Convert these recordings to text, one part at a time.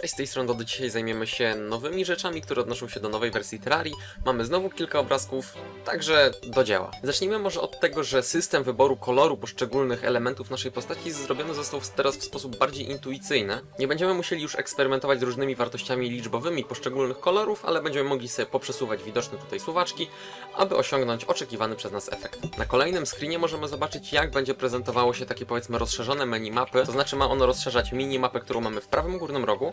Cześć, z tej strony Dody. Dzisiaj zajmiemy się nowymi rzeczami, które odnoszą się do nowej wersji Terrarii. Mamy znowu kilka obrazków, także do dzieła. Zacznijmy może od tego, że system wyboru koloru poszczególnych elementów naszej postaci zrobiony został teraz w sposób bardziej intuicyjny. Nie będziemy musieli już eksperymentować z różnymi wartościami liczbowymi poszczególnych kolorów, ale będziemy mogli sobie poprzesuwać widoczne tutaj suwaczki, aby osiągnąć oczekiwany przez nas efekt. Na kolejnym screenie możemy zobaczyć, jak będzie prezentowało się takie powiedzmy rozszerzone menu mapy, to znaczy ma ono rozszerzać minimapę, którą mamy w prawym górnym rogu,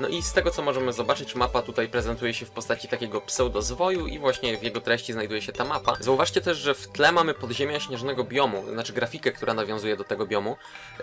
no i z tego co możemy zobaczyć, mapa tutaj prezentuje się w postaci takiego pseudozwoju i właśnie w jego treści znajduje się ta mapa. Zauważcie też, że w tle mamy podziemia śnieżnego biomu, znaczy grafikę, która nawiązuje do tego biomu.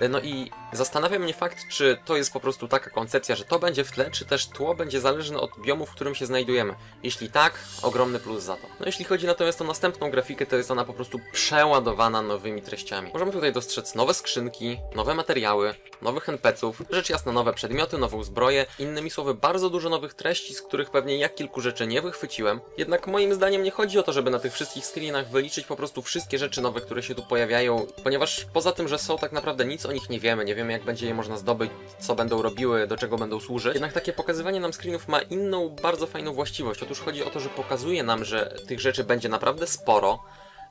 No i zastanawia mnie fakt, czy to jest po prostu taka koncepcja, że to będzie w tle, czy też tło będzie zależne od biomu, w którym się znajdujemy. Jeśli tak, ogromny plus za to. No jeśli chodzi natomiast o następną grafikę, to jest ona po prostu przeładowana nowymi treściami. Możemy tutaj dostrzec nowe skrzynki, nowe materiały, nowych NPC-ów, rzecz jasna nowe przedmioty, nową zbroję, innymi słowy bardzo dużo nowych treści, z których pewnie ja kilku rzeczy nie wychwyciłem. Jednak moim zdaniem nie chodzi o to, żeby na tych wszystkich screenach wyliczyć po prostu wszystkie rzeczy nowe, które się tu pojawiają, ponieważ poza tym, że są tak naprawdę nic o nich nie wiemy, nie wiemy jak będzie je można zdobyć, co będą robiły, do czego będą służyć. Jednak takie pokazywanie nam screenów ma inną, bardzo fajną właściwość. Otóż chodzi o to, że pokazuje nam, że tych rzeczy będzie naprawdę sporo,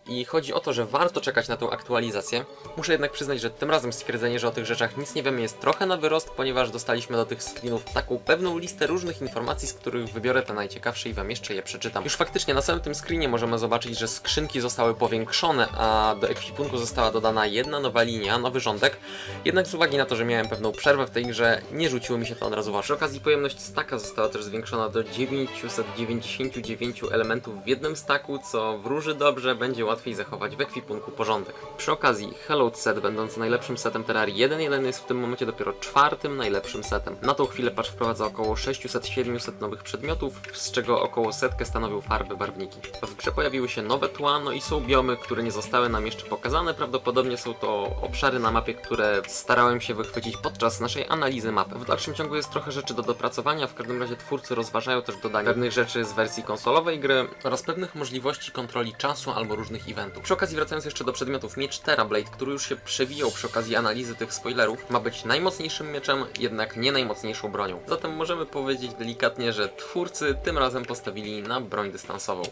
i chodzi o to, że warto czekać na tą aktualizację. Muszę jednak przyznać, że tym razem stwierdzenie, że o tych rzeczach nic nie wiemy jest trochę na wyrost, ponieważ dostaliśmy do tych screenów taką pewną listę różnych informacji, z których wybiorę te najciekawsze i wam jeszcze je przeczytam. Już faktycznie na samym tym screenie możemy zobaczyć, że skrzynki zostały powiększone, a do ekwipunku została dodana jedna nowa linia, nowy rządek. Jednak z uwagi na to, że miałem pewną przerwę w tej grze, nie rzuciło mi się to od razu w Przy okazji pojemność staka została też zwiększona do 999 elementów w jednym staku, co wróży dobrze, będzie łatwiej łatwiej zachować w ekwipunku porządek. Przy okazji, Hello Set, będący najlepszym setem Terrarii 1.1 jest w tym momencie dopiero czwartym najlepszym setem. Na tą chwilę patch wprowadza około 600-700 nowych przedmiotów, z czego około setkę stanowią farby barwniki. W grze pojawiły się nowe tła, no i są biomy, które nie zostały nam jeszcze pokazane, prawdopodobnie są to obszary na mapie, które starałem się wychwycić podczas naszej analizy mapy. W dalszym ciągu jest trochę rzeczy do dopracowania, w każdym razie twórcy rozważają też dodanie pewnych rzeczy z wersji konsolowej gry oraz pewnych możliwości kontroli czasu albo różnych eventu. Przy okazji wracając jeszcze do przedmiotów, miecz Terrablade, który już się przewijał przy okazji analizy tych spoilerów, ma być najmocniejszym mieczem, jednak nie najmocniejszą bronią. Zatem możemy powiedzieć delikatnie, że twórcy tym razem postawili na broń dystansową.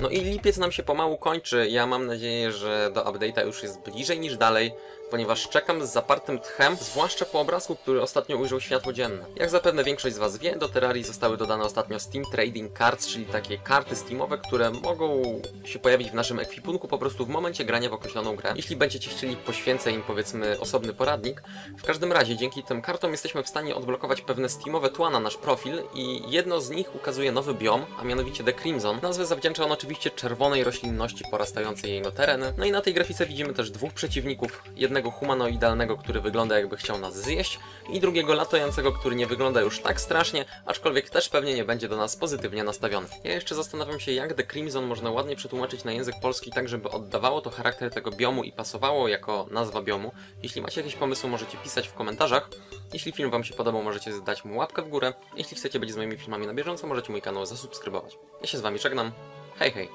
No i lipiec nam się pomału kończy. Ja mam nadzieję, że do update'a już jest bliżej niż dalej ponieważ czekam z zapartym tchem, zwłaszcza po obrazku, który ostatnio ujrzał światło dzienne. Jak zapewne większość z Was wie, do Terrarii zostały dodane ostatnio Steam Trading Cards, czyli takie karty steamowe, które mogą się pojawić w naszym ekwipunku po prostu w momencie grania w określoną grę. Jeśli będziecie chcieli, poświęcę im powiedzmy osobny poradnik. W każdym razie, dzięki tym kartom jesteśmy w stanie odblokować pewne steamowe tła na nasz profil i jedno z nich ukazuje nowy biom, a mianowicie The Crimson. Nazwę zawdzięcza on oczywiście czerwonej roślinności porastającej jego tereny. No i na tej grafice widzimy też dwóch przeciwników, jednego humanoidalnego, który wygląda jakby chciał nas zjeść i drugiego latającego, który nie wygląda już tak strasznie, aczkolwiek też pewnie nie będzie do nas pozytywnie nastawiony. Ja jeszcze zastanawiam się, jak The Crimson można ładnie przetłumaczyć na język polski tak, żeby oddawało to charakter tego biomu i pasowało jako nazwa biomu. Jeśli macie jakieś pomysły, możecie pisać w komentarzach. Jeśli film Wam się podobał, możecie dać mu łapkę w górę. Jeśli chcecie być z moimi filmami na bieżąco, możecie mój kanał zasubskrybować. Ja się z Wami żegnam. Hej, hej!